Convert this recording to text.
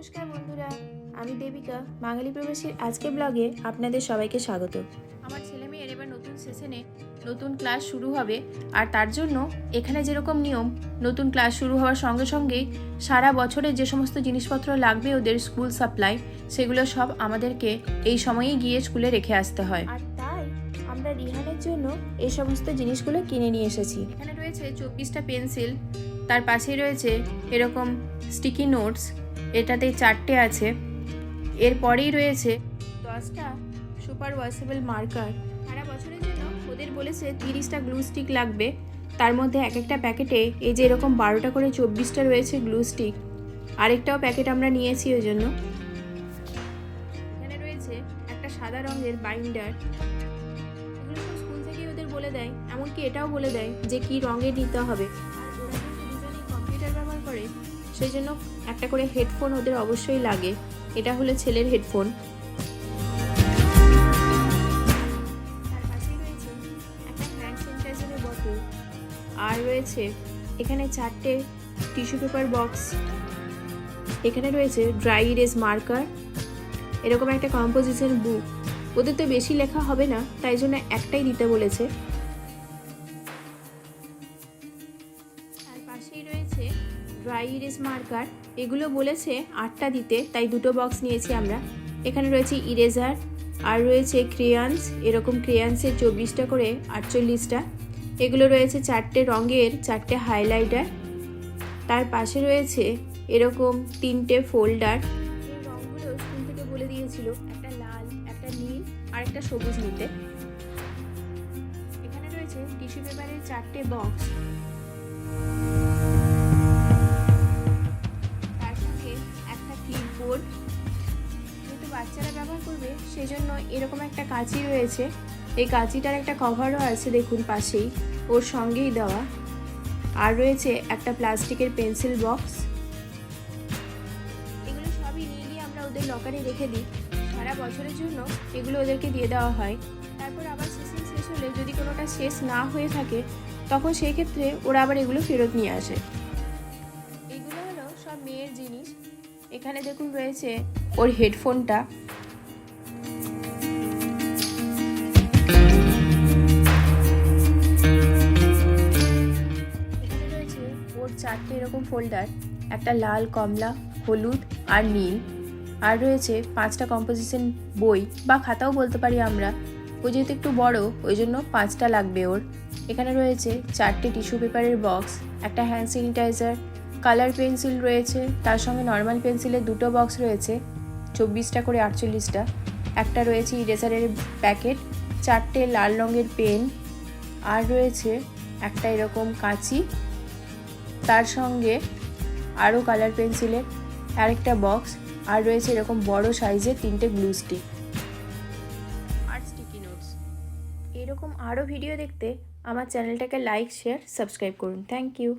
নমস্কার বন্ধুরা, আমি দেবিকা, বাঙালি প্রবাসীর আজকে ব্লগে আপনাদের সবাইকে স্বাগত। আমার ছেলে মেয়ের এবার নতুন সেশনে নতুন ক্লাস শুরু হবে, আর তার জন্য এখানে যেরকম নিয়ম, নতুন ক্লাস শুরু হওয়ার সঙ্গে সঙ্গে সারা বছরের যে সমস্ত জিনিসপত্র লাগবে ওদের স্কুল সাপ্লাই সেগুলো সব আমাদেরকে এই সময়েই গিয়ে স্কুলে রেখে আসতে হয়। আর তাই আমরা রিহানের জন্য এই সমস্ত জিনিসগুলো কিনে নিয়ে এসেছি। এখানে রয়েছে চব্বিশটা পেন্সিল তার পাশেই রয়েছে এরকম স্টিকি নোটস এটাতে চারটে আছে। এরপরেই রয়েছে দশটা সুপার ওয়াশেবল মার্কার। সারা বছরের জন্য ওদের বলেছে তিরিশটা গ্লু স্টিক লাগবে। তার মধ্যে এক একটা প্যাকেটে এই যে এরকম বারোটা করে চব্বিশটা রয়েছে গ্লু স্টিক। আরেকটাও প্যাকেট আমরা নিয়েছি ওই জন্য। এখানে রয়েছে একটা সাদা রঙের বাইন্ডার। এগুলো স্কুল থেকেই ওদের বলে দেয়, এমনকি এটাও বলে দেয় যে কি রঙে দিতে হবে। সেই জন্য একটা করে হেডফোন ওদের অবশ্যই লাগে। এটা হলো ছেলের হেডফোন। আর রয়েছে এখানে চারটে টিস্যু পেপার বক্স এখানে রয়েছে ড্রাই ইরেজ মার্কার এরকম একটা কম্পোজিশন বুক ওদের তো বেশি লেখা হবে না, তাই জন্য একটাই দিতে বলেছে। তার পাশেই রয়েছে ড্রাই ইরেজ মার্কার এগুলো বলেছে আটটা দিতে, তাই দুটো বক্স নিয়েছি আমরা। এখানে রয়েছে ইরেজার আর রয়েছে ক্রেয়ান্স এরকম ক্রেয়ান্সের চব্বিশটা করে আটচল্লিশটা। এগুলো রয়েছে চারটে রঙের, চারটে হাইলাইটার তার পাশে রয়েছে এরকম তিনটে ফোল্ডার এই রঙগুলো স্কুল থেকে বলে দিয়েছিল, একটা লাল, একটা নীল, আর একটা সবুজ নিতে এখানে রয়েছে টিস্যু পেপারের চারটে বক্স যেহেতু ব্যবহার করবে, সেজন্য এরকম একটা কাঁচি রয়েছে। এই কাঁচিটার একটা কভারও আছে দেখুন পাশেই, ওর সঙ্গেই দেওয়া। আর রয়েছে একটা প্লাস্টিকের পেন্সিল বক্স এগুলো সবই নিয়ে গিয়ে আমরা ওদের লকারে রেখে দিই। সারা বছরের জন্য এগুলো ওদেরকে দিয়ে দেওয়া হয়। তারপর আবার সেশন শেষ হলে যদি কোনোটা শেষ না হয়ে থাকে, তখন সেই ক্ষেত্রে ওরা আবার এগুলো ফেরত নিয়ে আসে। এগুলো হলো সব মেয়ের জিনিস। এখানে দেখুন রয়েছে ওর হেডফোনটা রয়েছে ওর চারটে এরকম ফোল্ডার একটা লাল, কমলা, হলুদ আর নীল। আর রয়েছে পাঁচটা কম্পোজিশন বই বা খাতাও বলতে পারি আমরা। ও যেহেতু একটু বড়, ওই জন্য পাঁচটা লাগবে ওর। এখানে রয়েছে চারটে টিস্যু পেপারের বক্স একটা হ্যান্ড স্যানিটাইজার কালার পেন্সিল রয়েছে, তার সঙ্গে নর্মাল পেন্সিলের দুটো বক্স রয়েছে, চব্বিশটা করে আটচল্লিশটা। একটা রয়েছে ইরেজারের প্যাকেট চারটে লাল রঙের পেন আর রয়েছে একটা এরকম কাঁচি। তার সঙ্গে আরও কালার পেন্সিলের আরেকটা বক্স আর রয়েছে এরকম বড় সাইজের তিনটে গ্লু স্টিক। আর স্টিকি নোটস এরকম আরও ভিডিও দেখতে আমার চ্যানেলটাকে লাইক শেয়ার সাবস্ক্রাইব করুন। Thank you.